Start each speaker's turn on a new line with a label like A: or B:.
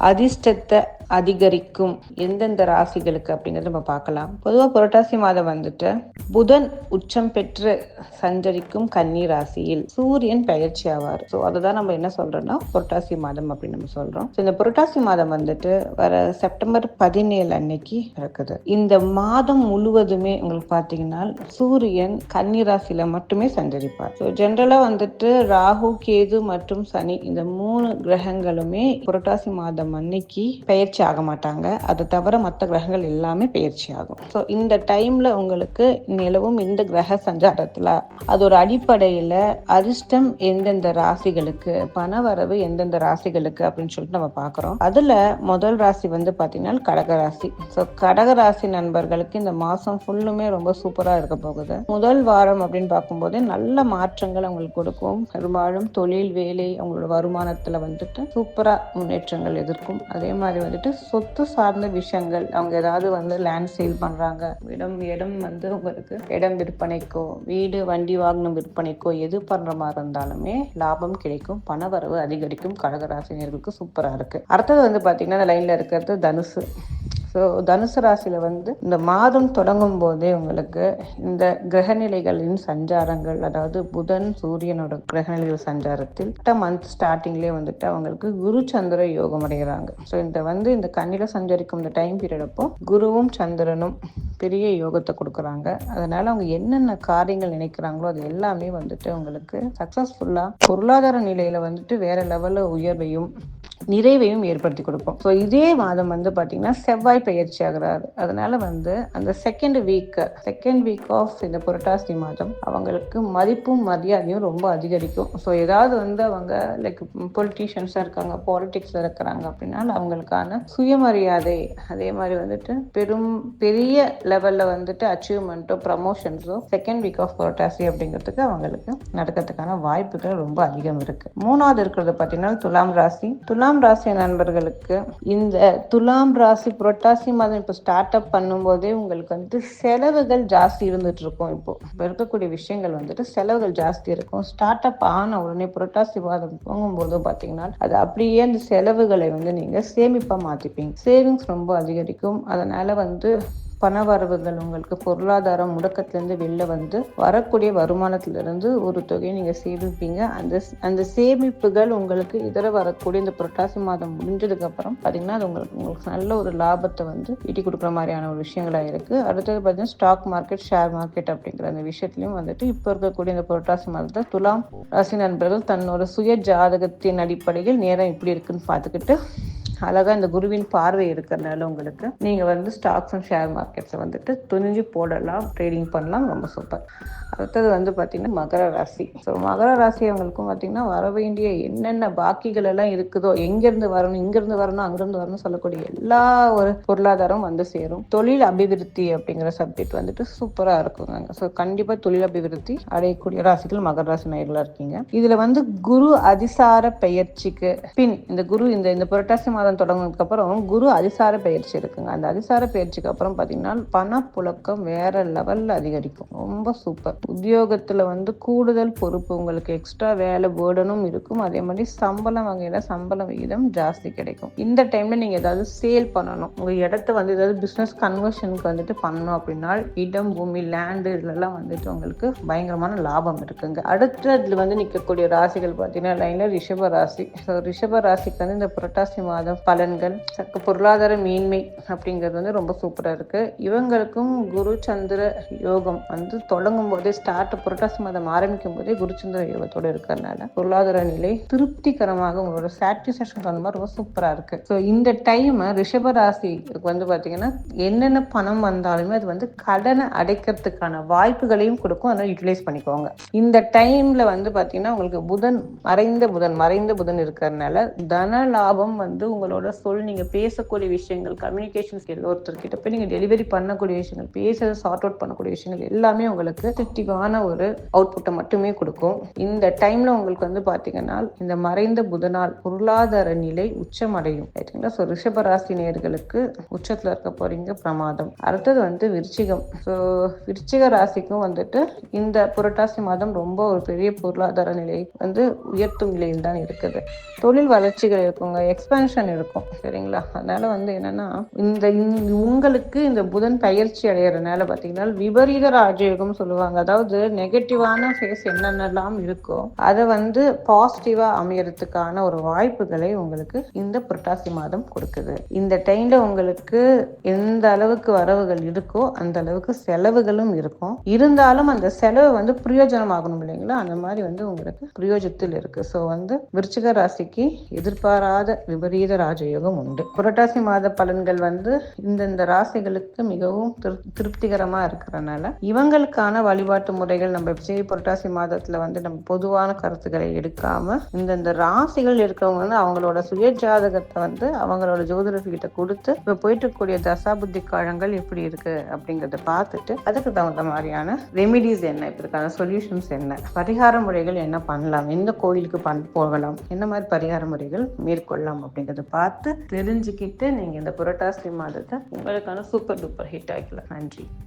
A: அதிர்ஷ்டத்தை அதிகரிக்கும். எந்தெந்த ராசிகளுக்கு அப்படிங்கிறது நம்ம பார்க்கலாம். பொதுவாக புரட்டாசி மாதம் வந்துட்டு புதன் உச்சம் பெற்று சஞ்சரிக்கும் கன்னி ராசியில் சூரியன் பயிற்சி ஆவார். ஸோ அதுதான் நம்ம என்ன சொல்றோம்னா புரட்டாசி மாதம் அப்படின்னு நம்ம சொல்றோம். இந்த புரட்டாசி மாதம் வந்துட்டு வர செப்டம்பர் பதினேழு அன்னைக்கு இருக்குது இந்த மாதம் முழுவதுமே உங்களுக்கு பார்த்தீங்கன்னா சூரியன் கன்னி ராசியில மட்டுமே சஞ்சரிப்பார். ஸோ ஜென்ரலாக வந்துட்டு ராகு கேது மற்றும் சனி இந்த மூணு கிரகங்களுமே புரட்டாசி மாதம் அன்னைக்கு பெயர்ச்சி ஆக மாட்டாங்க. அதை தவிர மற்ற கிரகங்கள் எல்லாமே பெயர்ச்சி ஆகும். ஸோ இந்த டைம்ல உங்களுக்கு நிலவும் இந்த கிரக சஞ்சாரத்தில் அது ஒரு அடிப்படையில் அரிஷ்டம் எந்தெந்த ராசிகளுக்கு பணவரவு எந்தெந்த ராசிகளுக்கு அப்படின்னு சொல்லிட்டு நம்ம பார்க்குறோம். அதில் முதல் ராசி வந்து பார்த்தீங்கன்னா கடக ராசி. ஸோ கடக ராசி நண்பர்களுக்கு இந்த மாதம் ஃபுல்லுமே ரொம்ப சூப்பராக இருக்க போகுது. முதல் வாரம் அப்படின்னு பார்க்கும்போது நல்ல மாற்றங்கள் அவங்களுக்கு கொடுக்கும். பெரும்பாலும் தொழில் வேலை அவங்களோட வருமானத்தில் வந்துட்டு சூப்பராக முன்னேற்றங்கள் எதிர்க்கும். அதே மாதிரி வந்துட்டு சொத்து சார்ந்த விஷயங்கள். அவங்க ஏதாவது வந்து லேண்ட் சேல் பண்றாங்க. இடம் இடம் வந்து உங்களுக்கு இடம் விற்பனைக்கோ வீடு வண்டி வாகனம் விற்பனைக்கோ எது பண்ற மாதிரி இருந்தாலுமே லாபம் கிடைக்கும். பணவரவு அதிகரிக்கும். கடகராசினியர்களுக்கு சூப்பரா இருக்கு. அடுத்தது வந்து பாத்தீங்கன்னா இந்த லைன்ல இருக்கிறது தனுசு. ஸோ தனுசு ராசியில் வந்து இந்த மாதம் தொடங்கும் போதே உங்களுக்கு இந்த கிரகநிலைகளின் சஞ்சாரங்கள் அதாவது புதன் சூரியனோட கிரகநிலைகள் சஞ்சாரத்தில் மந்த் ஸ்டார்டிங்லேயே வந்துட்டு அவங்களுக்கு குரு சந்திர யோகம் அடைகிறாங்க. ஸோ இந்த வந்து இந்த கண்ணில சஞ்சரிக்கும் இந்த டைம் பீரியட் அப்போ குருவும் சந்திரனும் பெரிய யோகத்தை கொடுக்குறாங்க. அதனால அவங்க என்னென்ன காரியங்கள் நினைக்கிறாங்களோ அது எல்லாமே வந்துட்டு உங்களுக்கு சக்ஸஸ்ஃபுல்லாக பொருளாதார நிலையில வந்துட்டு வேற லெவலில் உயர்வையும் நிறைவையும் ஏற்படுத்தி கொடுக்கும். ஸோ இதே மாதம் வந்து பார்த்தீங்கன்னா செவ்வாய் பயிற்சி ஆகிறாரு. அதனால வந்து அந்த second week second week of இந்த புரட்டாசி மாதம் அவங்களுக்கு மதிப்பும் மரியாதையும் ரொம்ப அதிகரிக்கும். ஸோ ஏதாவது வந்து அவங்க லைக் பொலிட்டீஷியன்ஸாக இருக்காங்க பாலிடிக்ஸில் இருக்கிறாங்க அப்படின்னா அவங்களுக்கான சுயமரியாதை அதே மாதிரி வந்துட்டு பெரும் பெரிய லெவலில் வந்துட்டு அச்சீவ்மெண்ட்டோ ப்ரமோஷன்ஸோ செகண்ட் வீக் ஆஃப் புரட்டாசி அப்படிங்கிறதுக்கு அவங்களுக்கு நடக்கிறதுக்கான வாய்ப்புகள் ரொம்ப அதிகம் இருக்குது மூணாவது இருக்கிறது பார்த்தீங்கன்னா துலாம் ராசி. துலாம் ராசி நண்பர்களுக்கு இந்த துலாம் ராசி புரட்டாசி மாதம் இப்போ ஸ்டார்ட் அப் பண்ணும்போதே உங்களுக்கு வந்து செலவுகள் ஜாஸ்தி இருந்துட்டு இருக்கும் இப்போ. இப்போ இருக்கக்கூடிய விஷயங்கள் வந்துட்டு செலவுகள் ஜாஸ்தி இருக்கும். ஸ்டார்ட் அப் ஆன உடனே புரட்டாசி மாதம் போகும்போது பார்த்தீங்கன்னா அது அப்படியே அந்த செலவுகளை வந்து நீங்கள் சேமிப்பாக மாற்றிப்பீங்க சேவிங்ஸ் ரொம்ப அதிகரிக்கும். அதனால வந்து பண வரவுகள் உங்களுக்கு பொருளாதாரம் முடக்கத்திலேருந்து வெளில வந்து வரக்கூடிய வருமானத்திலிருந்து ஒரு தொகையை நீங்கள் சேமிப்பீங்க. அந்த அந்த சேமிப்புகள் உங்களுக்கு இதர வரக்கூடிய இந்த புரட்டாசி மாதம் முடிஞ்சதுக்கப்புறம் பார்த்தீங்கன்னா அது உங்களுக்கு உங்களுக்கு நல்ல ஒரு லாபத்தை வந்து ஈட்டி கொடுக்குற மாதிரியான ஒரு விஷயங்களாக இருக்குது அடுத்தது பார்த்தீங்கன்னா ஸ்டாக் மார்க்கெட் ஷேர் மார்க்கெட் அப்படிங்கிற அந்த விஷயத்துலையும் வந்துட்டு இப்போ இருக்கக்கூடிய இந்த புரட்டாசி மாதத்தில் துலாம் ராசி நண்பர்கள் தன்னோட சுய ஜாதகத்தின் அடிப்படையில் நேரம் எப்படி இருக்குன்னு பார்த்துக்கிட்டு அழகா இந்த குருவின் பார்வை இருக்கிறதுனால உங்களுக்கு நீங்க வந்து ஸ்டாக்ஸ் அண்ட் ஷேர் மார்க்கெட்ஸை வந்துட்டு துணிஞ்சு போடலாம் ட்ரேடிங் பண்ணலாம் ரொம்ப சூப்பர் அடுத்தது வந்து பார்த்திங்கன்னா மகர ராசி. ஸோ மகர ராசி அவங்களுக்கும் பார்த்தீங்கன்னா வர வேண்டிய என்னென்ன பாக்கிகள் எல்லாம் இருக்குதோ எங்கேருந்து வரணும் இங்கேருந்து வரணும் அங்கிருந்து வரணும் சொல்லக்கூடிய எல்லா ஒரு பொருளாதாரம் வந்து சேரும். தொழில் அபிவிருத்தி அப்படிங்கிற சப்ஜெக்ட் வந்துட்டு சூப்பராக இருக்குங்க. ஸோ கண்டிப்பாக தொழில் அபிவிருத்தி அடையக்கூடிய ராசிகள் மகர ராசி நேர்களாக இருக்கீங்க. இதில் வந்து குரு அதிசார பெயர்ச்சிக்கு பின் இந்த குரு இந்த இந்த புரட்டாசி மாதம் தொடங்கினதுக்கு தொடங்கினதுக்கப்புறம் குரு அதிசார பயிற்சி இருக்குங்க அந்த அதிசார பயிற்சிக்கு அப்புறம் பார்த்தீங்கன்னா பணப்புழக்கம் வேற லெவலில் அதிகரிக்கும். ரொம்ப சூப்பர் உத்தியோகத்தில் வந்து கூடுதல் பொறுப்பு உங்களுக்கு எக்ஸ்ட்ரா வேலை பேர்டனும் இருக்கும். அதே மாதிரி சம்பளம் வகையில் சம்பள விகிதம் ஜாஸ்தி கிடைக்கும். இந்த டைமில் நீங்கள் ஏதாவது சேல் பண்ணணும். உங்கள் இடத்த வந்து ஏதாவது பிஸ்னஸ் கன்வர்ஷனுக்கு வந்துட்டு பண்ணணும் அப்படின்னா இடம் பூமி லேண்டு இதெல்லாம் வந்துட்டு உங்களுக்கு பயங்கரமான லாபம் இருக்குங்க. அடுத்ததுல வந்து நிற்கக்கூடிய ராசிகள் பார்த்தீங்கன்னா லைனில் ரிஷப ராசி. ஸோ ரிஷப ராசிக்கு வந்து இந்த புரட்டாசி மாதம் பலன்கள் சக்க பொருளாதார மேன்மை அப்படிங்கிறது வந்து ரொம்ப சூப்பராக இருக்குது இவங்களுக்கும் குரு சந்திர யோகம் வந்து தொடங்கும் போதே ஸ்டார்ட் புரட்டாசி மாதம் ஆரம்பிக்கும் போதே குருச்சந்திர யோகத்தோட இருக்கிறதுனால பொருளாதார நிலை திருப்திகரமாக உங்களோட சாட்டிஸ்ஃபேக்ஷன் தகுந்த மாதிரி ரொம்ப சூப்பராக இருக்குது ஸோ இந்த டைம் ரிஷப ராசிக்கு வந்து பார்த்தீங்கன்னா என்னென்ன பணம் வந்தாலுமே அது வந்து கடனை அடைக்கிறதுக்கான வாய்ப்புகளையும் கொடுக்கும். அதனால் யூட்டிலைஸ் பண்ணிக்கோங்க. இந்த டைமில் வந்து பார்த்தீங்கன்னா உங்களுக்கு புதன் மறைந்த புதன் மறைந்த புதன் இருக்கிறதுனால தன லாபம் வந்து அவங்களோட சொல் நீங்க பேசக்கூடிய விஷயங்கள் கம்யூனிகேஷன் ஸ்கில் ஒருத்தர்கிட்ட போய் நீங்க டெலிவரி பண்ணக்கூடிய விஷயங்கள் பேசுறது சார்ட் அவுட் பண்ணக்கூடிய விஷயங்கள் எல்லாமே உங்களுக்கு திருப்திவான ஒரு அவுட்புட்டை மட்டுமே கொடுக்கும். இந்த டைம்ல உங்களுக்கு வந்து பாத்தீங்கன்னா இந்த மறைந்த புதனால் பொருளாதார நிலை உச்சம் அடையும் ரைட்டுங்களா ஸோ ரிஷபராசி நேர்களுக்கு உச்சத்துல இருக்க போறீங்க பிரமாதம். அடுத்தது வந்து விருச்சிகம். ஸோ விருச்சிக ராசிக்கும் வந்துட்டு இந்த புரட்டாசி மாதம் ரொம்ப ஒரு பெரிய பொருளாதார நிலை வந்து உயர்த்தும் நிலையில் தான் இருக்குது. தொழில் வளர்ச்சிகள் இருக்குங்க. எக்ஸ்பென்ஷன் கனெக்ஷன் இருக்கும் சரிங்களா? அதனால வந்து என்னன்னா இந்த உங்களுக்கு இந்த புதன் பயிற்சி அடையிறதுனால பார்த்தீங்கன்னா விபரீத ராஜயோகம் சொல்லுவாங்க. அதாவது நெகட்டிவான ஃபேஸ் என்னென்னலாம் இருக்கோ அதை வந்து பாசிட்டிவா அமையறதுக்கான ஒரு வாய்ப்புகளை உங்களுக்கு இந்த புரட்டாசி மாதம் கொடுக்குது. இந்த டைம்ல உங்களுக்கு எந்த அளவுக்கு வரவுகள் இருக்கோ அந்த அளவுக்கு செலவுகளும் இருக்கும். இருந்தாலும் அந்த செலவு வந்து பிரயோஜனமாகணும் இல்லைங்களா? அந்த மாதிரி வந்து உங்களுக்கு பிரயோஜனத்தில் இருக்கு. ஸோ வந்து விருச்சிக ராசிக்கு எதிர்பாராத விபரீத ராஜயோகம் உண்டு. புரட்டாசி மாத பலன்கள் வந்து இந்தந்த ராசிகளுக்கு மிகவும் திரு- திருப்திகரமா இருக்கிறனால இவங்களுக்கான வழிபாட்டு முறைகள் நம்ம விஜய் புரட்டாசி மாதத்துல வந்து நம்ம பொதுவான கருத்துக்களை எடுக்காம இந்தந்த ராசிகள் இருக்கிறவங்க வந்து அவங்களோட சுய ஜாதகத்தை வந்து அவங்களோட ஜோதிடர்கிட்ட கொடுத்து இப்ப போயிட்டு இருக்கக்கூடிய தசாபுத்தி காலங்கள் எப்படி இருக்கு அப்படிங்கறத பார்த்துட்டு அதுக்கு தகுந்த மாதிரியான ரெமிடிஸ் என்ன இப்ப இதுக்கான சொல்யூஷன்ஸ் என்ன பரிகார முறைகள் என்ன பண்ணலாம் எந்த கோயிலுக்கு பண் போகலாம் என்ன மாதிரி பரிகார முறைகள் மேற்கொள்ளலாம் அப்படிங்கறத பார்த்து தெரிஞ்சுக்கிட்டு நீங்கள் இந்த புரட்டாசி மாதத்தை உங்களுக்கான சூப்பர் டூப்பர் ஹிட் ஆகிக்கலாம் நன்றி.